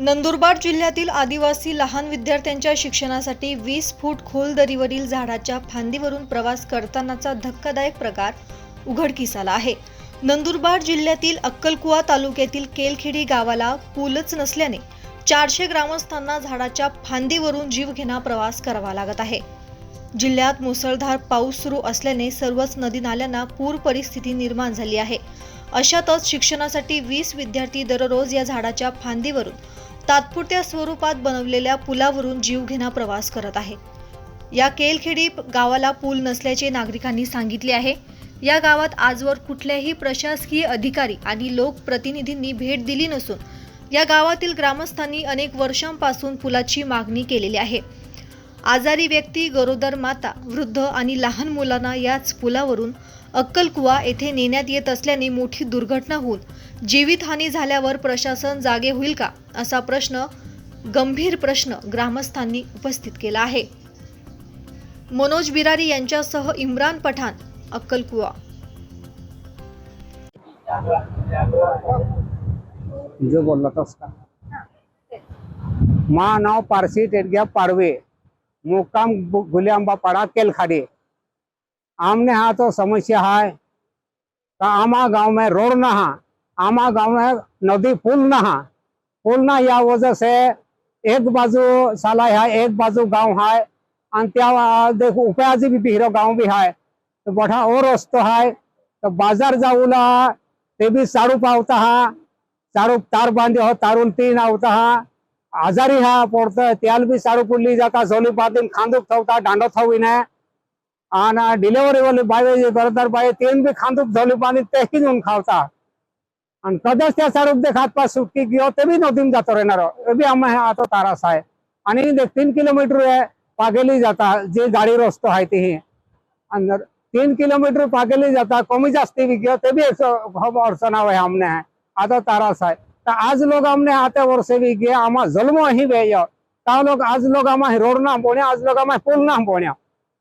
नंदुरबार जिल्ह्यातील आदिवासी लहान विद्यार्थ्यांच्या शिक्षणासाठी वीस फूट खोल दरीवरील झाडाच्या फांदीवरून प्रवास करतानाचा धक्कादायक प्रकार उघडकीस आला आहे. नंदुरबार जिल्ह्यातील अक्कलकुवा तालुक्यातील केलखेडी गावाला पूलच नसल्याने चारशे ग्रामस्थांना झाडाच्या फांदीवरून जीवघेणा प्रवास करावा लागत आहे. जिल्ह्यात मुसळधार पाऊस सुरू असल्याने सर्वच नदी नाल्यांना पूर परिस्थिती निर्माण झाली आहे. अशातच शिक्षणासाठी वीस विद्यार्थी दररोज या झाडाच्या फांदीवरून तात्पुरत्या स्वरूपात बनवलेल्या पुलावरून जीवघेणा प्रवास करत आहे. या केलखेडी गावाला पूल नसल्याचे नागरिकांनी सांगितले आहे. या गावात आजवर कुठल्याही प्रशासकीय अधिकारी आणि लोकप्रतिनिधींनी भेट दिली नसून या गावातील ग्रामस्थांनी अनेक वर्षांपासून पुलाची मागणी केलेली आहे. आजारी व्यक्ती गरोदर माता वृद्ध आणि लहान मुलांना याच पुलावरून अक्कलकुवा येथे नेण्यात येत असल्याने मोठी दुर्घटना होऊन जीवितहानी झाल्यावर प्रशासन जागे होईल का असा प्रश्न गंभीर प्रश्न ग्रामस्थांनी उपस्थित केला आहे. मनोज बिरारी यांच्यासह इम्रान पठाण अक्कलकुवा. जो बोलला था नाव पारसी टेटग्या पाड़वे. मुक्काम गु- पाड़ा केलखाड़ी. आमने हा तो समस्या है का आमा गांव में रोड ना हा. आमा गांव में नदी पुल ना हा. पुल ना या वजह से एक बाजू साला है एक बाजू गांव है. आणि त्या देखो उपयाजी भी बिहिरो गांव भी है तो बठा और रस्तो है तो बाजार जाऊला ते बी साड़ू पावता हा. सारू तार बांधे हो तारून तीन आवता हा. आजारी हा पडतं त्याला बी सारू पुडली जाता झोली पातीन खांदूक थवता दांडो थवीने आणि डिलेवरी बाई बाय गरोदर बाय तीन बी खांदूक झोली पाणी तेही घेऊन खावता. आणि कदाच त्या साडू दे खात पास सुटकी घेऊ ते बी नदीन जातो रेणार ते बी आम्ही आता तारास आहे आणि देख तीन किलोमीटर आहे पागेली जाता जे गाडी रस्तो आहे ती. आणि तीन किलोमीटर पागेली जाता कमी जास्ती बी घेऊ ते बी अडचण आहे आमने आहे आता तारास आहे तर आज लोक आमने आता वर्ष भी गे आमा जन्म ही बे ता लोग आज लोग आमा रोड ना पोण्या आज लोग आमा पुल ना पोण्या